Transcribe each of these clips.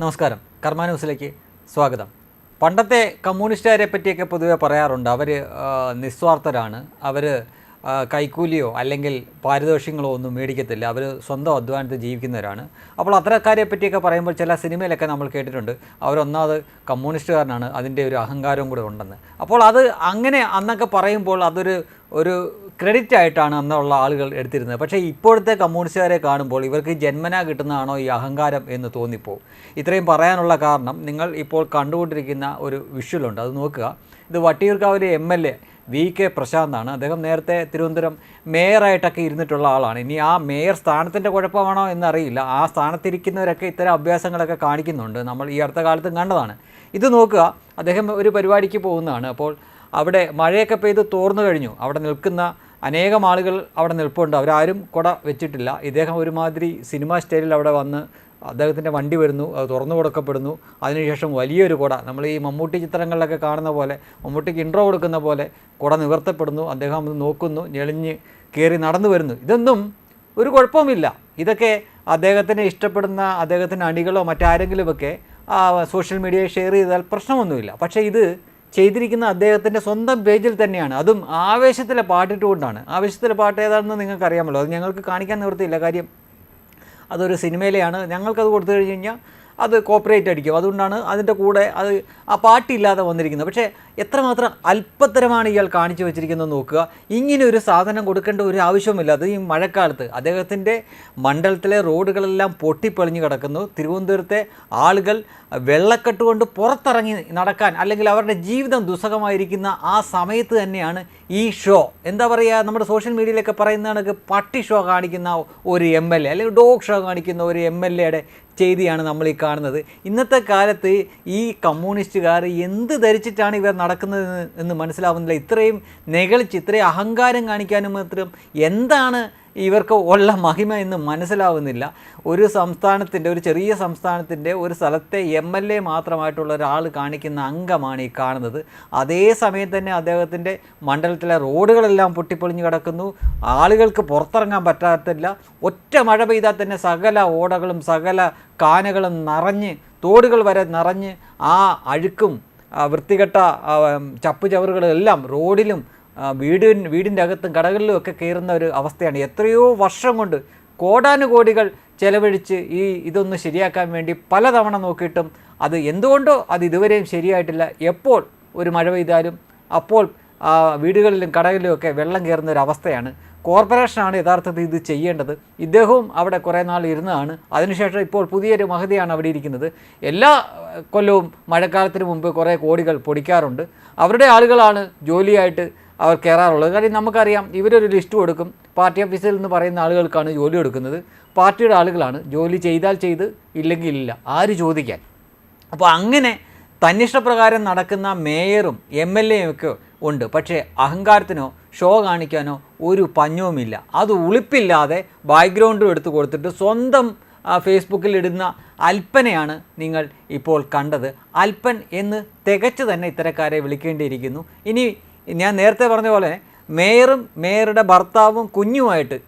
നമസ്കാരം. കർമ്മ ന്യൂസിലേക്ക് സ്വാഗതം. പണ്ടത്തെ കമ്മ്യൂണിസ്റ്റുകാരെ പറ്റിയൊക്കെ പൊതുവെ പറയാറുണ്ട്. അവർ നിസ്വാർത്ഥരാണ്. അവർ കൈക്കൂലിയോ അല്ലെങ്കിൽ പാരിതോഷികങ്ങളോ ഒന്നും മേടിക്കത്തില്ല. അവർ സ്വന്തം അധ്വാനത്തിൽ ജീവിക്കുന്നവരാണ്. അപ്പോൾ അത്തരക്കാരെ പറ്റിയൊക്കെ പറയുമ്പോൾ ചില സിനിമയിലൊക്കെ നമ്മൾ കേട്ടിട്ടുണ്ട്. അവരൊന്നാമത് കമ്മ്യൂണിസ്റ്റുകാരനാണ്. അതിന്റെ ഒരു അഹങ്കാരവും കൂടെ ഉണ്ടെന്ന്. അപ്പോൾ അത് അങ്ങനെ അന്നൊക്കെ പറയുമ്പോൾ അതൊരു ഒരു ക്രെഡിറ്റ് ആയിട്ടാണ് അന്നുള്ള ആളുകൾ എടുത്തിരുന്നത്. പക്ഷേ ഇപ്പോഴത്തെ കമ്മ്യൂണിസ്റ്റുകാരെ കാണുമ്പോൾ ഇവർക്ക് ജന്മനാ കിട്ടുന്നതാണോ ഈ അഹങ്കാരം എന്ന് തോന്നിപ്പോവും. ഇത്രയും പറയാനുള്ള കാരണം നിങ്ങൾ ഇപ്പോൾ കണ്ടുകൊണ്ടിരിക്കുന്ന ഒരു വിഷ്വലുണ്ട് അത് നോക്കുക. ഇത് വട്ടിയൂർക്കാവിലെ M L A V K പ്രശാന്താണ്. അദ്ദേഹം നേരത്തെ തിരുവനന്തപുരം മേയറായിട്ടൊക്കെ ഇരുന്നിട്ടുള്ള ആളാണ്. ഇനി ആ മേയർ സ്ഥാനത്തിന്റെ കുഴപ്പമാണോ എന്നറിയില്ല. ആ സ്ഥാനത്തിരിക്കുന്നവരൊക്കെ ഇത്തരം അഭ്യാസങ്ങളൊക്കെ കാണിക്കുന്നുണ്ട്. നമ്മൾ ഈ അടുത്ത കാലത്തും കണ്ടതാണ്. ഇത് നോക്കുക. അദ്ദേഹം ഒരു പരിപാടിക്ക് പോകുന്നതാണ്. അപ്പോൾ അവിടെ മഴയൊക്കെ പെയ്ത് തോർന്നു കഴിഞ്ഞു. അവിടെ നിൽക്കുന്ന അനേകം ആളുകൾ അവിടെ നിൽപ്പുണ്ട്. അവരാരും കുട വെച്ചിട്ടില്ല. ഇദ്ദേഹം ഒരുമാതിരി സിനിമ സ്റ്റൈലിൽ അവിടെ വന്ന് അദ്ദേഹത്തിന്റെ വണ്ടി വരുന്നു അത് തുറന്നു കൊടുക്കപ്പെടുന്നു. അതിനുശേഷം വലിയൊരു കുട. നമ്മൾ ഈ മമ്മൂട്ടി ചിത്രങ്ങളിലൊക്കെ കാണുന്ന പോലെ മമ്മൂട്ടിക്ക് ഇൻട്രോ കൊടുക്കുന്ന പോലെ കുട നിവർത്തപ്പെടുന്നു. അദ്ദേഹം നോക്കുന്നു ഞെളിഞ്ഞ് കയറി നടന്നു വരുന്നു. ഇതൊന്നും ഒരു കുഴപ്പമില്ല ഇതൊക്കെ അദ്ദേഹത്തിന് ഇഷ്ടപ്പെടുന്ന അദ്ദേഹത്തിന്റെ അണികളോ മറ്റാരെങ്കിലുമൊക്കെ സോഷ്യൽ മീഡിയയിൽ ഷെയർ ചെയ്താൽ പ്രശ്നമൊന്നുമില്ല. പക്ഷേ ഇത് ചെയ്തിരിക്കുന്ന അദ്ദേഹത്തിന്റെ സ്വന്തം പേജിൽ തന്നെയാണ്. അതും ആവേശത്തിലെ പാട്ടിട്ടുകൊണ്ടാണ് ആവേശത്തിലെ പാട്ട് ഏതാണെന്ന് നിങ്ങൾക്ക് അറിയാമല്ലോ അത് ഞങ്ങൾക്ക് കാണിക്കാൻ നിവൃത്തിയില്ല. കാര്യം അതൊരു സിനിമയിലെയാണ്. ഞങ്ങൾക്കത് കൊടുത്തു കഴിഞ്ഞ് കഴിഞ്ഞാൽ അത് കോപ്പറേറ്റ് അടിക്കും. അതുകൊണ്ടാണ് അതിന്റെ കൂടെ അത് ആ പാട്ടില്ലാതെ വന്നിരിക്കുന്നത്. പക്ഷേ എത്രമാത്രം അല്പത്തരമാണ് ഇയാൾ കാണിച്ചു വെച്ചിരിക്കുന്നത് നോക്കുക. ഇങ്ങനെ ഒരു സാധനം കൊടുക്കേണ്ട ഒരു ആവശ്യവുമില്ല. അത് ഈ മഴക്കാലത്ത് അദ്ദേഹത്തിന്റെ മണ്ഡലത്തിലെ റോഡുകളെല്ലാം പൊട്ടിപ്പൊളിഞ്ഞു കിടക്കുന്നു. തിരുവനന്തപുരത്തെ ആളുകൾ വെള്ളക്കെട്ട് കൊണ്ട് പുറത്തിറങ്ങി നടക്കാൻ അല്ലെങ്കിൽ അവരുടെ ജീവിതം ദുസ്സഹമായിരിക്കുന്ന ആ സമയത്ത് തന്നെയാണ് ഈ ഷോ. എന്താ പറയുക നമ്മുടെ സോഷ്യൽ മീഡിയയിലൊക്കെ പറയുന്ന കണക്ക് പട്ടി ഷോ കാണിക്കുന്ന ഒരു എം എൽ എ അല്ലെങ്കിൽ ഡോഗ് ഷോ കാണിക്കുന്ന ഒരു എം എൽ എയുടെ ചെയ്തിയാണ് നമ്മൾ ഈ കാണുന്നത്. ഇന്നത്തെ കാലത്ത് ഈ കമ്മ്യൂണിസ്റ്റുകാർ എന്ത് ധരിച്ചിട്ടാണ് ഇവർ നടക്കുന്നത് എന്ന് മനസ്സിലാവുന്നില്ല. ഇത്രയും നെകളിച്ച് ഇത്രയും അഹങ്കാരം കാണിക്കാനും മാത്രം എന്താണ് ഇവർക്ക് ഉള്ള മഹിമ എന്ന് മനസ്സിലാവുന്നില്ല. ഒരു സംസ്ഥാനത്തിന്റെ ഒരു ചെറിയ സംസ്ഥാനത്തിന്റെ ഒരു സ്ഥലത്തെ എം എൽ എ മാത്രമായിട്ടുള്ള ഒരാൾ കാണിക്കുന്ന അംഗമാണ് ഈ കാണുന്നത്. അതേ സമയം തന്നെ അദ്ദേഹത്തിന്റെ മണ്ഡലത്തിലെ റോഡുകളെല്ലാം പൊട്ടിപ്പൊളിഞ്ഞ് കിടക്കുന്നു. ആളുകൾക്ക് പുറത്തിറങ്ങാൻ പറ്റാത്തില്ല ഒറ്റ മഴ പെയ്താൽ തന്നെ സകല ഓടകളും സകല കാനകളും നിറഞ്ഞ് തോടുകൾ വരെ നിറഞ്ഞ് ആ അഴുക്കും വൃത്തികെട്ട ചപ്പുചവറുകളെല്ലാം ചപ്പ് ചവറുകളെല്ലാം റോഡിലും ആ, വീട് വീടിന്റെ അകത്തും കടകളിലും ഒക്കെ കയറുന്ന ഒരു അവസ്ഥയാണ്. എത്രയോ വർഷം കൊണ്ട് കോടാനുകോടികൾ ചെലവഴിച്ച് ഈ ഇതൊന്ന് ശരിയാക്കാൻ വേണ്ടി പലതവണ നോക്കിയിട്ടും അത് എന്തുകൊണ്ടോ അത് ഇതുവരെയും ശരിയായിട്ടില്ല. എപ്പോൾ ഒരു മഴ പെയ്താലും അപ്പോൾ വീടുകളിലും കടകളിലും ഒക്കെ വെള്ളം കയറുന്ന ഒരു അവസ്ഥയാണ്. കോർപ്പറേഷനാണ് യഥാർത്ഥത്തിൽ ഇത് ചെയ്യേണ്ടത്. ഇദ്ദേഹവും അവിടെ കുറേ നാൾ ഇരുന്നതാണ്. അതിനുശേഷം ഇപ്പോൾ പുതിയൊരു മഹതിയാണ് അവിടെ ഇരിക്കുന്നത്. എല്ലാ കൊല്ലവും മഴക്കാലത്തിന് മുമ്പ് കുറേ കോടികൾ പൊടിക്കാറുണ്ട്. അവരുടെ ആളുകളാണ് ജോലിയായിട്ട് അവർ കയറാറുള്ളത് കാര്യം നമുക്കറിയാം ഇവരൊരു ലിസ്റ്റ് കൊടുക്കും. പാർട്ടി ഓഫീസിൽ നിന്ന് പറയുന്ന ആളുകൾക്കാണ് ജോലി കൊടുക്കുന്നത് പാർട്ടിയുടെ ആളുകളാണ്. ജോലി ചെയ്താൽ ചെയ്ത് ഇല്ലെങ്കിൽ ഇല്ല. ആര് ചോദിക്കാൻ? അപ്പോൾ അങ്ങനെ തന്നിഷ്ടപ്രകാരം നടക്കുന്ന മേയറും എം എൽ എയും ഒക്കെ ഉണ്ട്. പക്ഷേ അഹങ്കാരത്തിനോ ഷോ കാണിക്കാനോ ഒരു പഞ്ഞവുമില്ല. അത് ഉളിപ്പില്ലാതെ ബാക്ക്ഗ്രൗണ്ടും എടുത്തു കൊടുത്തിട്ട് സ്വന്തം ഫേസ്ബുക്കിൽ ഇടുന്ന അൽപ്പനയാണ് നിങ്ങൾ ഇപ്പോൾ കണ്ടത്. അൽപ്പൻ എന്ന് തികച്ചു തന്നെ ഇത്തരക്കാരെ വിളിക്കേണ്ടിയിരിക്കുന്നു. ഇനി ഞാൻ നേരത്തെ പറഞ്ഞ പോലെ മേയറും മേയറുടെ ഭർത്താവും കുഞ്ഞുമായിട്ട്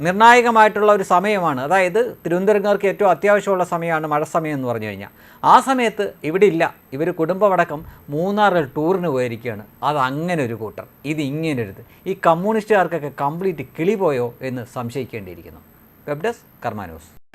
നിർണായകമായിട്ടുള്ള ഒരു സമയമാണ്. അതായത് തിരുവനന്തപുരംകാർക്ക് ഏറ്റവും അത്യാവശ്യമുള്ള സമയമാണ് മഴ സമയം എന്ന് പറഞ്ഞു കഴിഞ്ഞാൽ. ആ സമയത്ത് ഇവിടെ ഇല്ല. ഇവർ കുടുംബമടക്കം മൂന്നാറിൽ ടൂറിന് പോയിരിക്കുകയാണ്. അത് അങ്ങനെ ഒരു കൂട്ടർ. ഇത് ഇങ്ങനൊരിത് ഈ കമ്മ്യൂണിസ്റ്റുകാർക്കൊക്കെ കംപ്ലീറ്റ് കിളി പോയോ എന്ന് സംശയിക്കേണ്ടിയിരിക്കുന്നു. Web desk Karma news.